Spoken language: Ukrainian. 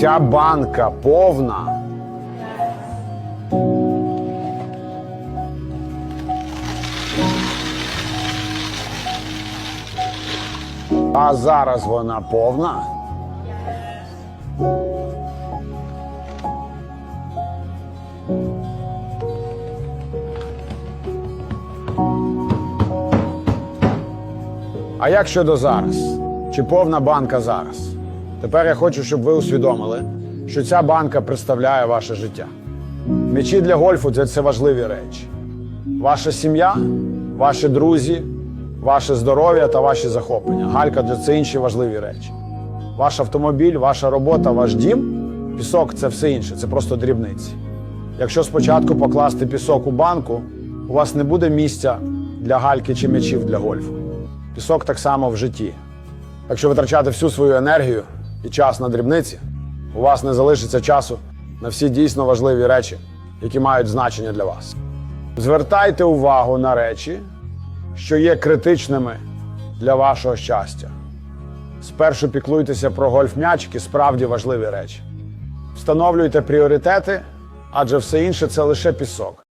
Ця банка повна. А зараз вона повна. А як щодо зараз? Чи повна банка зараз? Тепер я хочу, щоб ви усвідомили, що ця банка представляє ваше життя. М'ячі для гольфу це, це важливі речі. Ваша сім'я, ваші друзі, ваше здоров'я та ваші захоплення. Галька для це інші важливі речі. Ваш автомобіль, ваша робота, ваш дім, пісок це все інше, це просто дрібниці. Якщо спочатку покласти пісок у банку, у вас не буде місця для гальки чи м'ячів для гольфу. Пісок так само в житті. Якщо витрачати всю свою енергію і час на дрібниці, у вас не залишиться часу на всі дійсно важливі речі, які мають значення для вас. Звертайте увагу на речі, що є критичними для вашого щастя. Спершу піклуйтеся про гольф-м'ячики, справді важливі речі. Встановлюйте пріоритети, адже все інше це лише пісок.